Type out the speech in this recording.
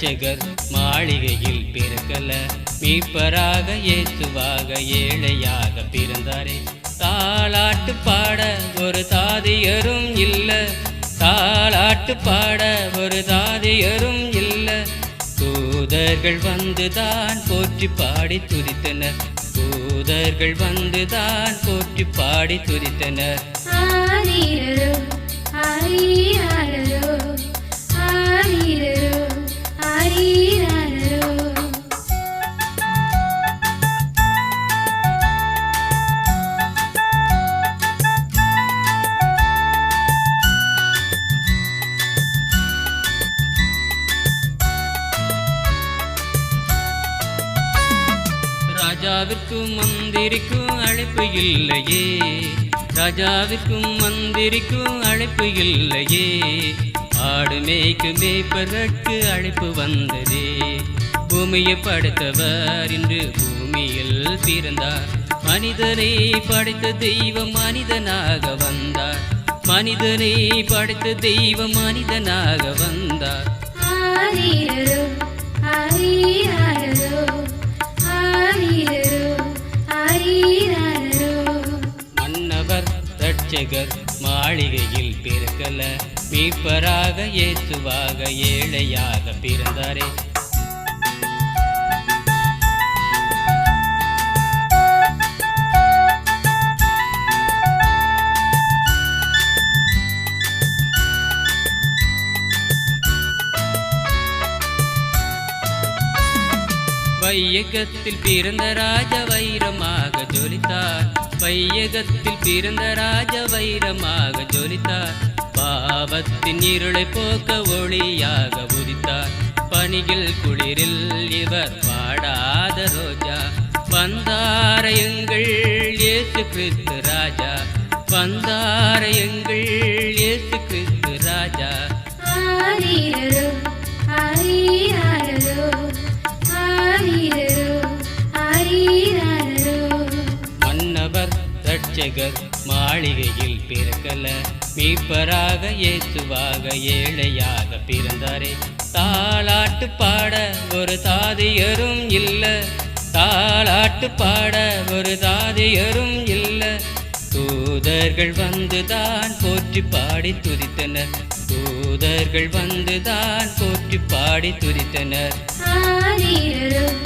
ரட்சகர் மாளிகையில் பிறக்கல மீட்பராக இயேசுவாக ஏழையாக பிறந்தாரே. தாளாட்டு பாட ஒரு தாதியரும் இல்ல. தாளாட்டு பாட ஒரு தாதியரும் இல்ல. தூதர்கள் வந்துதான் போற்றி பாடி துதித்தனர். தூதர்கள் வந்துதான் போற்றி பாடி துதித்தனர். ஆரீரரோ ராஜாவிற்கும் மந்திரிக்கும் அழைப்பு இல்லையே. ராஜாவிற்கும் மந்திரிக்கும் அழைப்பு இல்லையே. ஆடு மேய்க்கு மேய்ப்பதற்கு அழைப்பு வந்ததே. பூமியை படைத்தவர் இன்று பூமியில் பிறந்தார். மனிதனை படைத்த தெய்வம் மனிதனாக வந்தார். மனிதனை படைத்த தெய்வம் மனிதனாக வந்தார். ரட்சகர் மாளிகையில் பிறக்கல மீட்பராக இயேசுவாக ஏழையாக பிறந்தாரே. வையகத்தில் பிறந்த ராஜ வைரமாக ஜொலித்தார். வையகத்தில் பிறந்த ராஜ வைரமாக ஜொலித்தார். பாவத்தின் இருளை போக்க ஒளியாக உதித்தார். பணியில் குளிரில் இவர் பாடாத ரோஜா. வந்தார எங்கள் இயேசு கிறிஸ்து ராஜா. வந்தார எங்கள் இயேசு ரட்சகர் மாளிகையில் பிறக்கல. மீப்பராக இயேசுவாக ஏழையாக பிறந்தாரே. தாளாட்டு பாட ஒரு தாதியரும் இல்ல. தாளாட்டு பாட ஒரு தாதியரும் இல்ல. தூதர்கள் வந்துதான் போற்றி பாடி துதித்தனர். தூதர்கள் வந்துதான் போற்றி பாடி துதித்தனர். ஆரீரரோ.